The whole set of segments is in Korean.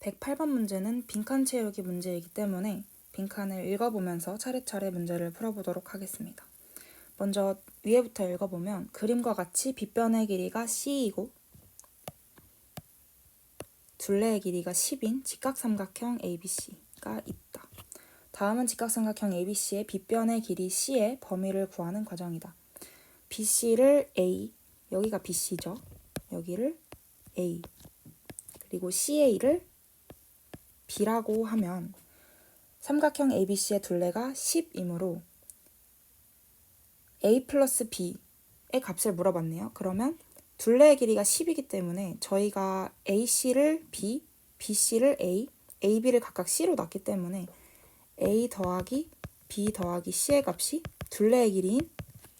108번 문제는 빈칸 채우기 문제이기 때문에 빈칸을 읽어보면서 차례차례 문제를 풀어보도록 하겠습니다. 먼저 위에부터 읽어보면 그림과 같이 빗변의 길이가 C이고 둘레의 길이가 10인 직각삼각형 ABC가 있다. 다음은 직각삼각형 ABC의 빗변의 길이 C의 범위를 구하는 과정이다. BC를 A, 여기가 BC죠. 여기를 A, 그리고 CA를 B라고 하면 삼각형 ABC의 둘레가 10이므로 A 플러스 B의 값을 물어봤네요. 그러면 둘레의 길이가 10이기 때문에 저희가 AC를 B, BC를 A, AB를 각각 C로 놨기 때문에 A 더하기 B 더하기 C의 값이 둘레의 길이인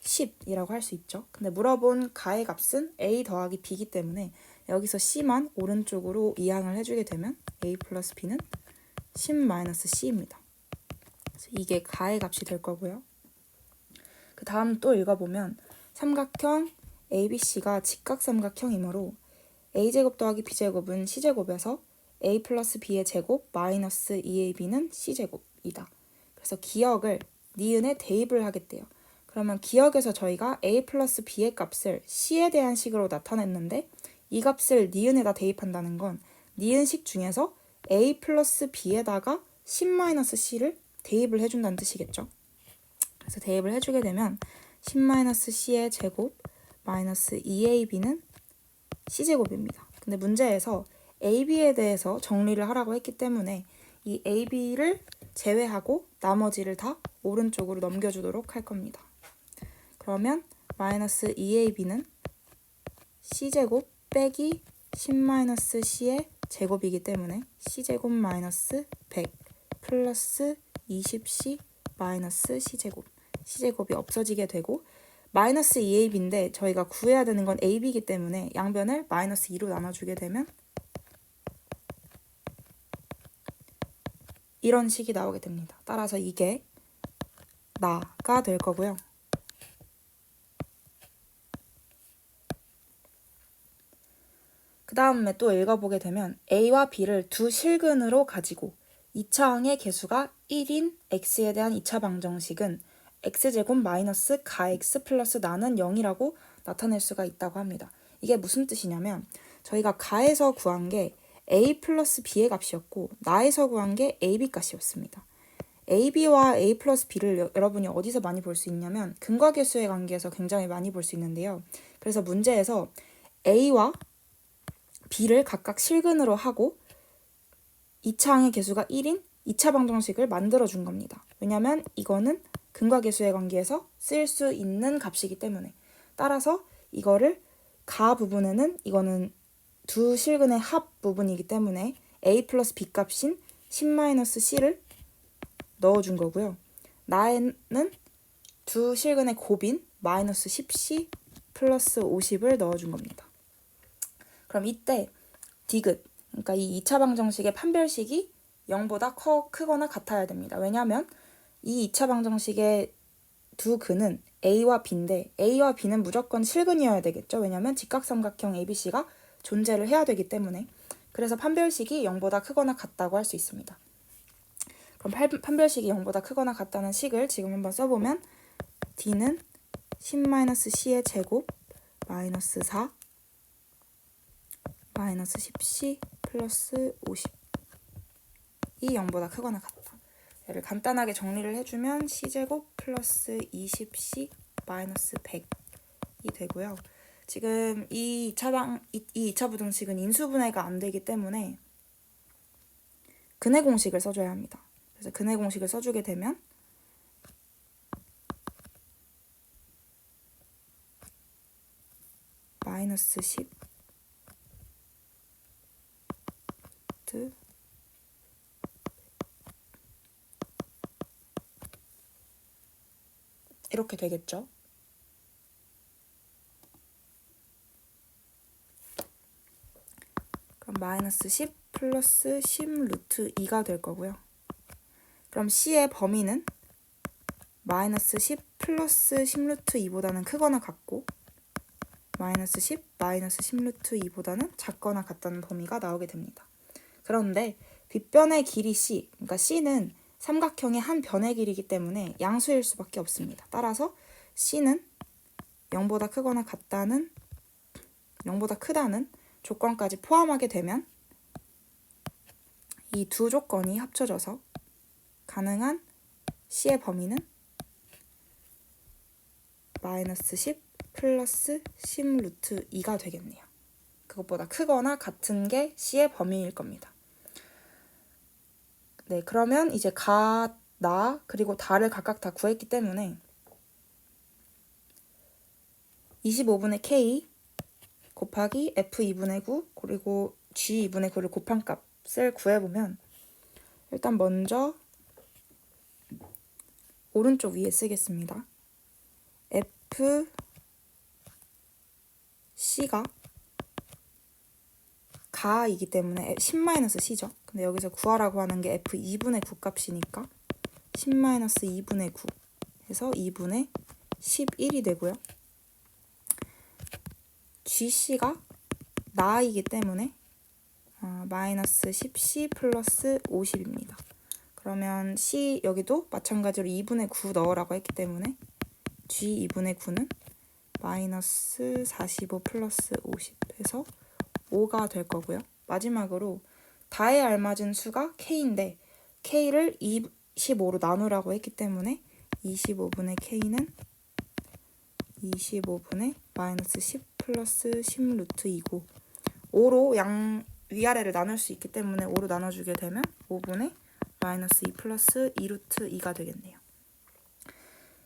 10이라고 할 수 있죠. 근데 물어본 가의 값은 A 더하기 B이기 때문에 여기서 C만 오른쪽으로 이항을 해주게 되면 A 플러스 B는 10 마이너스 C입니다. 그래서 이게 가의 값이 될 거고요. 그 다음 또 읽어보면 삼각형 ABC가 직각삼각형이므로 A제곱 더하기 B제곱은 C제곱에서 A 플러스 B의 제곱 마이너스 2AB는 C제곱이다. 그래서 기억을 니은에 대입을 하겠대요. 그러면 기억에서 저희가 A 플러스 B의 값을 C에 대한 식으로 나타냈는데 이 값을 니은에다 대입한다는 건 니은식 중에서 A 플러스 B에다가 10 마이너스 C를 대입을 해준다는 뜻이겠죠. 그래서 대입을 해주게 되면 10 마이너스 C의 제곱 마이너스 2AB는 C제곱입니다. 근데 문제에서 AB에 대해서 정리를 하라고 했기 때문에 이 AB를 제외하고 나머지를 다 오른쪽으로 넘겨주도록 할 겁니다. 그러면 마이너스 2AB는 C제곱 빼기 10-C의 제곱이기 때문에 C제곱 마이너스 100 플러스 20C 마이너스 C제곱 C제곱이 없어지게 되고 마이너스 2AB인데 저희가 구해야 되는 건 AB이기 때문에 양변을 마이너스 2로 나눠주게 되면 이런 식이 나오게 됩니다. 따라서 이게 나가 될 거고요. 다음에 또 읽어보게 되면 A와 B를 두 실근으로 가지고 2차 항의 개수가 1인 x에 대한 2차 방정식은 x제곱 마이너스 가x 플러스 나는 0이라고 나타낼 수가 있다고 합니다. 이게 무슨 뜻이냐면 저희가 가에서 구한 게 a 플러스 b의 값이었고 나에서 구한 게 ab 값이었습니다. ab와 a 플러스 b를 여러분이 어디서 많이 볼 수 있냐면 근과계수의 관계에서 굉장히 많이 볼 수 있는데요. 그래서 문제에서 a와 b를 각각 실근으로 하고 2차항의 개수가 1인 2차 방정식을 만들어 준 겁니다. 왜냐면 이거는 근과계수의 관계에서 쓸 수 있는 값이기 때문에 따라서 이거를 가 부분에는 이거는 두 실근의 합 부분이기 때문에 a 플러스 b 값인 10-c를 넣어준 거고요. 나에는 두 실근의 곱인 마이너스 10c 플러스 50을 넣어준 겁니다. 그럼 이때 디귿, 그러니까 이 2차 방정식의 판별식이 0보다 커, 크거나 같아야 됩니다. 왜냐하면 이 2차 방정식의 두 근은 A와 B인데 A와 B는 무조건 실근이어야 되겠죠. 왜냐하면 직각삼각형 ABC가 존재를 해야 되기 때문에 그래서 판별식이 0보다 크거나 같다고 할 수 있습니다. 그럼 판별식이 0보다 크거나 같다는 식을 지금 한번 써보면 D는 10-C의 제곱 마이너스 4 마이너스 10C 플러스 50이 0보다 크거나 같다. 얘를 간단하게 정리를 해주면 C제곱 플러스 20C 마이너스 100이 되고요. 지금 이 2차, 방, 이, 이 2차 부등식은 인수분해가 안 되기 때문에 근해 공식을 써줘야 합니다. 그래서 근해 공식을 써주게 되면 마이너스 10 이렇게 되겠죠. 그럼 마이너스 10 플러스 10 루트 2가 될 거고요. 그럼 C의 범위는 마이너스 10 플러스 10 루트 2보다는 크거나 같고 마이너스 10 마이너스 10 루트 2보다는 작거나 같다는 범위가 나오게 됩니다. 그런데 뒷변의 길이 c, 그러니까 c는 삼각형의 한 변의 길이기 때문에 양수일 수밖에 없습니다. 따라서 c는 0보다 크거나 같다는 0보다 크다는 조건까지 포함하게 되면 이 두 조건이 합쳐져서 가능한 c의 범위는 마이너스 10 플러스 10 루트 2가 되겠네요. 그것보다 크거나 같은 게 c의 범위일 겁니다. 네, 그러면 이제 가, 나, 그리고 다를 각각 다 구했기 때문에 25분의 k 곱하기 f2분의 9 그리고 g2분의 9를 곱한 값을 구해보면 일단 먼저 오른쪽 위에 쓰겠습니다. f c가 가이기 때문에 10-c죠. 근데 여기서 구하라고 하는 게 f2분의 9 값이니까 10-2분의 9 해서 2분의 11이 되고요. gc가 나이기 때문에 어, 마이너스 10c 플러스 50입니다. 그러면 c 여기도 마찬가지로 2분의 9 넣으라고 했기 때문에 g 2분의 9는 마이너스 45 플러스 50 해서 5가 될 거고요. 마지막으로 다에 알맞은 수가 k인데 k를 25로 나누라고 했기 때문에 25분의 k는 25분의 마이너스 10 플러스 10 루트 2고 5로 양 위아래를 나눌 수 있기 때문에 5로 나눠주게 되면 5분의 마이너스 2 플러스 2 루트 2가 되겠네요.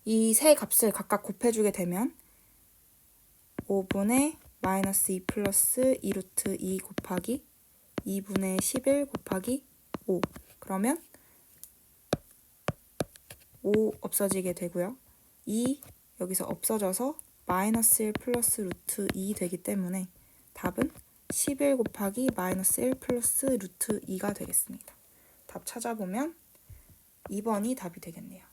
이 세 값을 각각 곱해주게 되면 5분의 마이너스 2 플러스 2 루트 2 곱하기 2분의 11 곱하기 5 그러면 5 없어지게 되고요. 2 여기서 없어져서 마이너스 1 플러스 루트 2 되기 때문에 답은 11 곱하기 마이너스 1 플러스 루트 2가 되겠습니다. 답 찾아보면 2번이 답이 되겠네요.